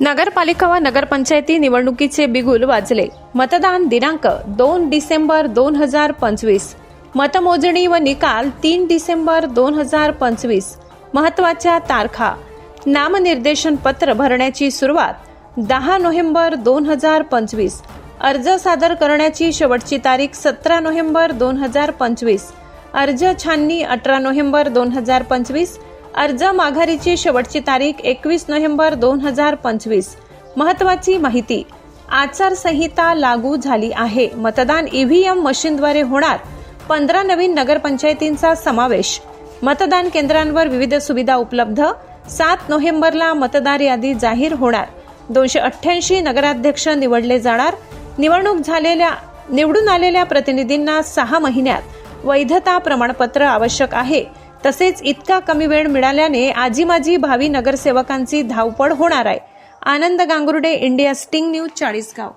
नगरपालिका व नगरपंचायती निवडणुकीचे बिगुल वाजले. मतदान दिनांक दोन डिसेंबर दोन हजार पंचवीस. मतमोजणी व निकाल तीन डिसेंबर दोन हजार पंचवीस. महत्त्वाच्या तारखा. नामनिर्देशन पत्र भरण्याची सुरुवात दहा नोव्हेंबर दोन हजार पंचवीस. अर्ज सादर करण्याची शेवटची तारीख सतरा नोव्हेंबर दोन हजार पंचवीस. अर्ज छाननी अठरा नोव्हेंबर दोन हजार पंचवीस. अर्ज माघारीची शेवटची तारीख एकवीस नोव्हेंबर दोन हजार पंचवीस. महत्वाची माहिती. आचारसंहिता लागू झाली आहे. मतदान ईव्हीएम मशीनद्वारे होणार. पंधरा नवीन नगरपंचायतींचा समावेश. मतदान केंद्रांवर विविध सुविधा उपलब्ध. सात नोव्हेंबरला मतदार यादी जाहीर होणार. दोनशे अठ्ठ्याऐंशी नगराध्यक्ष निवडले जाणार. निवडणूक झालेल्या निवडून आलेल्या प्रतिनिधींना सहा महिन्यात वैधता प्रमाणपत्र आवश्यक आहे. तसेच इतका कमी वेळ मिळाल्याने आजी माजी भावी नगरसेवकांची धावपळ होणार आहे. Anand Gangurde India Sting News Chalisgaon.